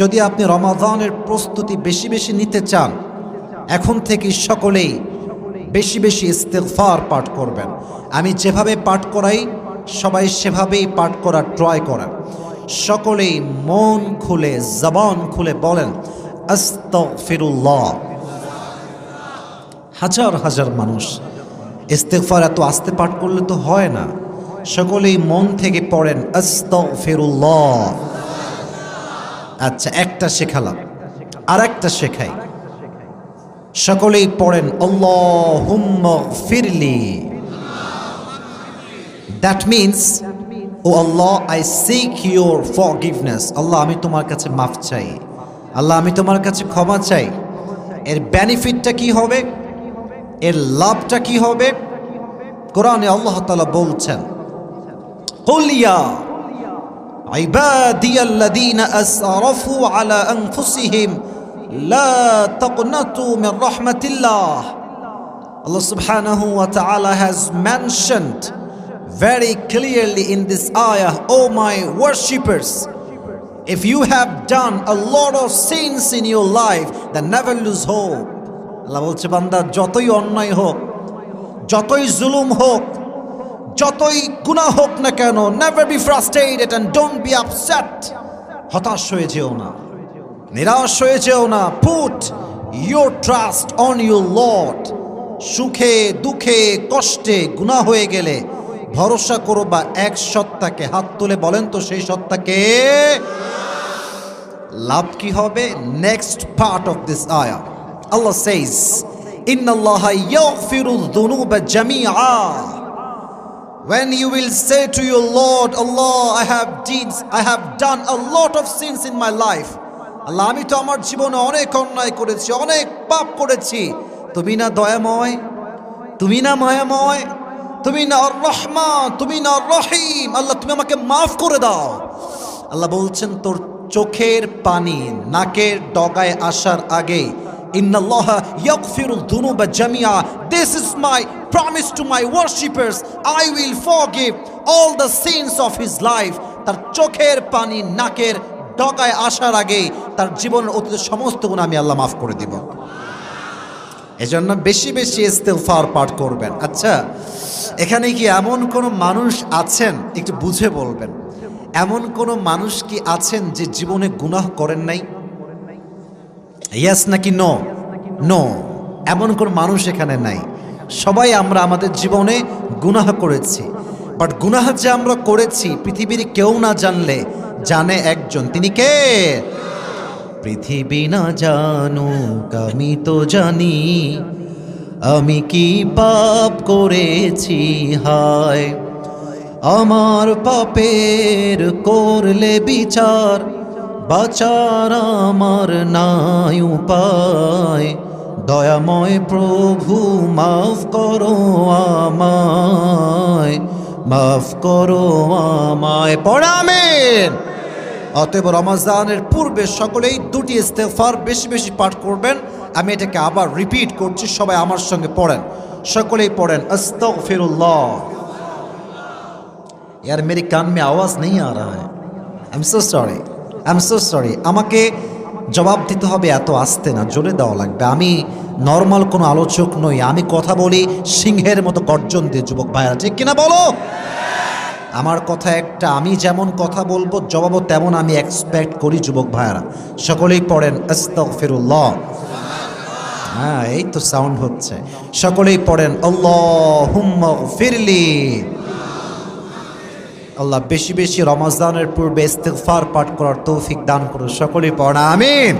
যদি আপনি রমাদানের প্রস্তুতি বেশি বেশি নিতে চান, এখন থেকে সকলেই বেশি বেশি ইস্তেগফার পাঠ করবেন। আমি যেভাবে পাঠ করাই, সবাই সেভাবেই পাঠ করার ট্রাই করেন। সকলেই মন খুলে, জবান খুলে বলেন হাজার হাজার মানুষ ইস্তেগফার এত আস্তে পাঠ করলে তো হয় না। সকলেই মন থেকে পড়েন, আস্তাগফিরুল্লাহ। আচ্ছা একটা শেখালাম আর একটা শেখাই। সকলেই পড়েন ফিরলি that means O Allah I seek your forgiveness Allah, আমি তোমার কাছে মাফ চাই। আল্লাহ, আমি তোমার কাছে ক্ষমা চাই। এর বেনিফিটটা কি হবে? এর লাভটা কি হবে? কোরআনে আল্লাহ তালা বলছেন কলিয়া عبادي الذين أسرفوا على أنفسهم لا تقنطوا من رحمة الله Allah subhanahu wa ta'ala has mentioned very clearly in this ayah, Oh my worshippers, if you have done a lot of sins in your life, then never lose hope. আল্লাহ বলছে বান্দা যতই অন্যায় হোক যতই জুলুম হোক যতই গুনাহ হোক না কেন never be frustrated and don't be upset হতাশ হয়ে যেও না। নিরাশ হয়ে যেও না। Put your trust on your Lord সুখে, দুঃখে, কষ্টে, গুনাহ হয়ে গেলে ভরসা করো বা এক সত্তাকে হাত তুলে বলেন তো সেই সত্তাকে। লাভ কি হবে? নেক্সট পার্ট অফ দিস আয়া আল্লাহ সেইস ইন্নাল্লাহা ইয়াগফিরু যুনুবা জামিআ। When you will say to your Lord, Allah, I have deeds, I have done a lot of sins in my life. আল্লাহ আমি তো আমার জীবনে অনেক অন্যায় করেছি অনেক পাপ করেছি। তুমি না দয়াময় তুমি না মায়াময় তুমি না আর রহমান তুমি না রহিম। আল্লাহ তুমি আমাকে মাফ করে দাও। আল্লাহ বলছেন তোর চোখের পানি নাকের ডগায় আসার আগে ইন্নাল্লাহ ইয়াগফিরুল যুনুবা জামিআ। This is my promise to my worshippers I will forgive all the sins of his life তার চোখের পানি নাকের ডগায় আসার আগে তার জীবনের অতীত সমস্ত গুণ আমি আল্লাহ মাফ করে দিব। এজন্য বেশি বেশি ইস্তেগফার পাঠ করবেন। আচ্ছা এখানে কি এমন কোনো মানুষ আছেন? একটু বুঝে বলবেন। এমন কোনো মানুষ কি আছেন যে জীবনে গুনাহ করেন নাই? ইয়াস নাকি নো নো এমন কোন মানুষ এখানে নাই। সবাই আমরা আমাদের জীবনে গুনাহ করেছি। বাট গুনাহ যে আমরা করেছি, পৃথিবীর কেউ না জানলে জানে একজন। তিনি কে? পৃথিবী না জানুক, আমি তো জানি। আমি কি পাপ করেছি? হায়! আমার পাপের করলে বিচার, বাচার আমার নাই উপায়। দয়াময় প্রভু মাফ করো আমায় মাফ করো আমায় পড়ামেন অতএব রমাজানের পূর্বে সকলেই দুটি ইস্তেফার বেশি বেশি পাঠ করবেন আমি এটাকে আবার রিপিট করছি সবাই আমার সঙ্গে পড়েন সকলেই পড়েন আস্তাগফিরুল্লাহ यार मेरे कान में आवाज़ नहीं आ रहा है I am so sorry I am so sorry আমাকে জবাব দিতে হবে, এত আসতে না, জোরে দেওয়া লাগবে। আমি নর্মাল কোনো আলোচক নই, আমি কথা বলি সিংহের মতো গর্জন দিয়ে, যুবক ভাইরা ঠিক কিনা বলো? আমার কথা একটা, আমি যেমন কথা বলব, জবাবও তেমন আমি এক্সপেক্ট করি, যুবক ভাইয়ারা। সকলেই পড়েন আস্তাগফিরুল্লাহ। হ্যাঁ এই তো সাউন্ড হচ্ছে। সকলেই পড়েন, আল্লাহুম্মা ফিরলি আল্লাহ বেশি বেশি রমজানের পূর্বে ইস্তেকফার পাঠ করার তৌফিক দান করুন। সকলেই পড়া আমিন।